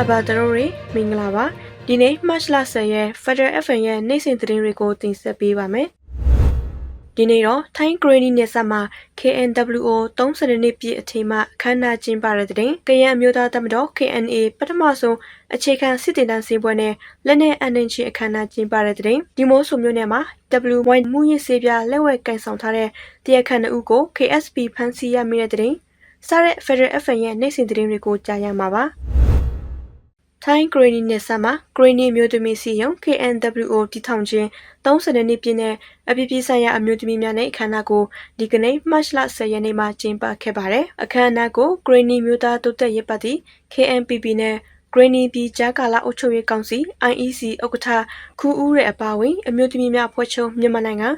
အဘတရိုရီမင်္ဂလာပါဒီနေ့ March လ10ရက် Federal FM ရဲ့နေ့စဉ်သတင်းတွေကိုတင်ဆက်ပေးပါမယ်ဒီနေ့တော့ Thai Granny နဲ့ဆက်မှာ KNWO 30နှစ်ပြည့်အချိန်မှအခမ်းအနားကျင်းပတဲ့တဲ့ကရန်အမျိုးသားတပ်မတော် KNA ပထမဆုံးအခြေခံစစ်တင်တန်းစင်ပွဲနဲ့လက်နက်အနှင်ချင်းအခမ်းအနားကျင်းပတဲ့တဲ့ဒီမိုးဆိုမျိုးနဲ့မှာ W1 မူရစ်စေပြလက်ဝဲကန်ဆောင်ထားတဲ့တရားခံအုပ်ကို KSP ဖမ်းဆီးရမိတဲ့တဲ့စားတဲ့ Federal FM ရဲ့နေ့စဉ်သတင်းတွေကိုကြားရမှာပါ။ ထိုင်းဂရီနီနဲ့ဆက်မှာဂရီနီမျိုးသမီးစီယုံ KNWO တည်ထောင်ခြင်း30နှစ်ပြည့်နဲ့အပြည်ပြည်ဆိုင်ရာအမျိုးသမီးများနဲ့အခမ်းအနားကိုဒီကနေ့ March လ10ရက်နေ့မှာကျင်းပခဲ့ပါတယ်။အခမ်းအနားကိုဂရီနီမျိုးသားတိုးတက်ရေးပါတီ KNPP နဲ့ဂရီနီပြည်ကြားကာလအုပ်ချုပ်ရေးကောင်စီ IEC ဥက္ကဋ္ဌခူဦးရဲ့အပါအဝင်အမျိုးသမီးများအဖွဲ့ချုပ်မြန်မာနိုင်ငံ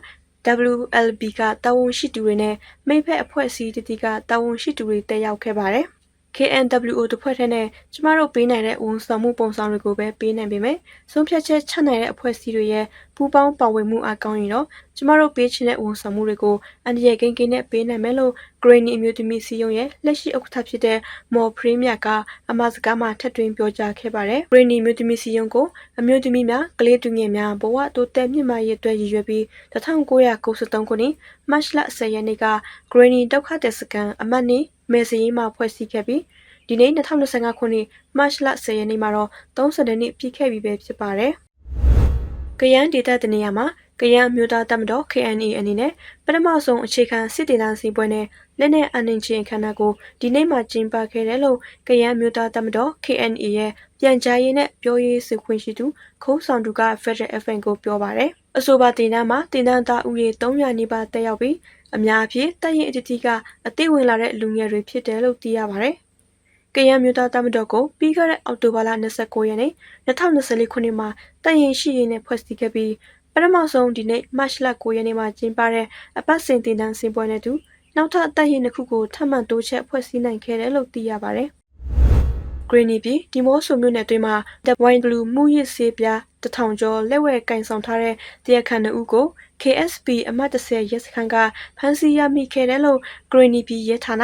WLB ကတာဝန်ရှိသူတွေနဲ့မိဖက်အဖွဲ့အစည်းတတိကတာဝန်ရှိသူတွေတက်ရောက်ခဲ့ပါတယ်။ KNWO တဖွဲ့ထဲနဲ့ကျမတို့ပေးနိုင်တဲ့ဝန်ဆောင်မှုပုံဆောင်တွေကိုပဲပေးနိုင်ပေမဲ့ဆုံးဖြတ်ချက်ချနိုင်တဲ့အဖွဲ့အစည်းတွေရဲ့ပူးပေါင်းပါဝင်မှုအကောင်းရင်တော့ကျမတို့ပေးချင်တဲ့ဝန်ဆောင်မှုတွေကိုအန်ဒီရဲ့ကိန်းကိန်းနဲ့ပေးနိုင်မယ်လို့ Granny အမျိုးသမီးစီယုံရဲ့လက်ရှိဥက္ကဋ္ဌဖြစ်တဲ့ မော်ဖရီးမြတ်ကအမစကားမှာထပ်တွင်ပြောကြားခဲ့ပါတယ်။ Granny အမျိုးသမီးစီယုံကိုအမျိုးသမီးများကလေးသူငယ်များဘဝတိုးတက်မြင့်မားရေးအတွက်ရည်ရွယ်ပြီး1993ခုနှစ်မတ်လ10ရက်နေ့က Granny ဒုက္ခသည်စခန်းအမှတ်2 မယ်စရေးမှာဖွဲ့စည်းခဲ့ပြီးဒီနေ့2025ခုနှစ်မတ်လ10ရက်နေ့မှာတော့30နှစ်ပြည့်ခဲ့ပြီပဲဖြစ်ပါတယ်။ကရန်ဒေတာတနေရာမှာကရန်မျိုးသားတပ်မတော် KNA အနေနဲ့ပထမဆုံးအခြေခံစစ်တေသန်းစီပွဲနဲ့လက်နက်အနှင်ချင်းခန္ဓာကိုဒီနေ့မှကျင်းပခဲ့တယ်လို့ကရန်မျိုးသားတပ်မတော် KNA ရဲ့ပြန်ကြားရေးနဲ့ပြောရေးဆိုခွင့်ရှိသူခုံးဆောင်သူက Federal FM ကိုပြောပါတယ်။အဆိုပါတင်တန်းမှာတင်တန်းသားဦးရေ300နီးပါးတက်ရောက်ပြီး အများအပြားတပ်ရင်အတီးတီကအသိဝင်လာတဲ့လူငယ်တွေဖြစ်တယ်လို့သိရပါတယ်။ကရန်မျိုးသားတမတော်ကိုပြီးခဲ့တဲ့အောက်တိုဘာလ29ရက်နေ့2024ခုနှစ်မှာတရင်ရှိရင်းနဲ့ဖွဲ့စည်းခဲ့ပြီးပထမဆုံးဒီနေ့မတ်လ9ရက်နေ့မှာကျင်းပတဲ့အပတ်စဉ်တင်တန်းစင်ပွဲနဲ့တူနောက်ထပ်တရင်တစ်ခုကိုထပ်မံတိုးချက်ဖွဲ့စည်းနိုင်ခဲ့တယ်လို့သိရပါတယ်။ Greeny ပြည်ဒီမော့ဆိုမြို့နယ်အတွင်းမှာ The Wine Blue မူရစ်ဆေးပြားတထောင်ကျော်လက်ဝဲကင်ဆောင်ထားတဲ့တရားခံအုပ်ကို KSP အမှတ်30ရဲစခန်းကဖမ်းဆီးရမိခဲ့တယ်လို့ Greeny ပြည်ရဲဌာန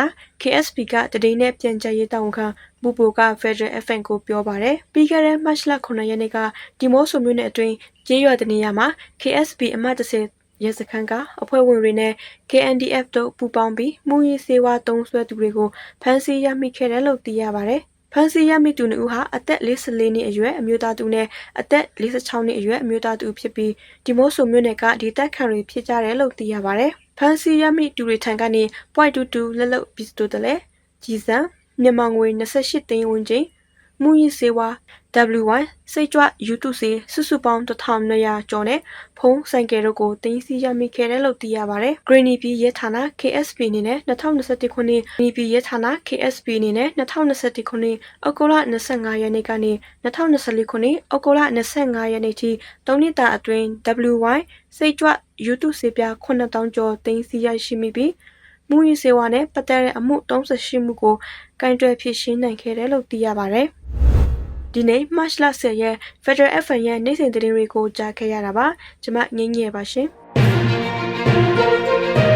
KSP ကတည်င်းနဲ့ပြန်ကြားရေးတာဝန်ခံဘူပိုက Federal FM ကိုပြောပါတယ်။ပြီးခဲ့တဲ့မတ်လ9ရက်နေ့ကဒီမော့ဆိုမြို့နယ်အတွင်းကျေးရွာတနေရာမှာ KSP အမှတ်30ရဲစခန်းကအဖွဲ့ဝင်တွေနဲ့ KNDF တို့ပူးပေါင်းပြီးမူရေးစေဝါတုံးဆွဲသူတွေကိုဖမ်းဆီးရမိခဲ့တယ်လို့သိရပါတယ်။ ဖမ်းဆီးရမိသူနှစ်ဦးဟာအသက်44နှစ်အရွယ်အမျိုးသားသူနဲ့အသက်46နှစ်အရွယ်အမျိုးသားသူဖြစ်ပြီးဒီမိုးဆိုမျိုးနယ်ကဒီတက်ခံတွေဖြစ်ကြတယ်လို့သိရပါတယ်။ဖမ်းဆီးရမိသူတွေထံကနေ .22 လက်လုံပစ္စတိုတလဲကြီးစံမြန်မာငွေ28သိန်းဝန်းကျင် မူရည်စေဝါ W1 စိတ်ကြွ YouTube စေစုစုပေါင်း1200ကျော်နဲ့ဖုံးဆိုင်ကယ်တို့ကိုတင်စီရမိခဲ့တယ်လို့သိရပါတယ်။ Greeny P ရဲဌာန KSP အနေနဲ့2021ခုနှစ် Greeny P ရဲဌာန KSP အနေနဲ့2021ခုနှစ်အောက်တိုဘာ25ရက်နေ့ကနေ2024ခုနှစ်အောက်တိုဘာ25ရက်နေ့ထိ3နှစ်တာအတွင်း WY စိတ်ကြွ YouTube စေပြ9000ကျော်တင်စီရရှိမိပြီးမူရီစေဝါနဲ့ပတ်သက်တဲ့အမှု38မှုကိုကင်တွယ်ဖြေရှင်းနိုင်ခဲ့တယ်လို့သိရပါတယ်။ ဒီနေ့ March လ10ရက် Federal FM ရဲ့နေ့စဉ်သတင်းတွေကိုကြားခဲ့ရတာပါ။ကျွန်မငင်းငယ်ပါရှင်။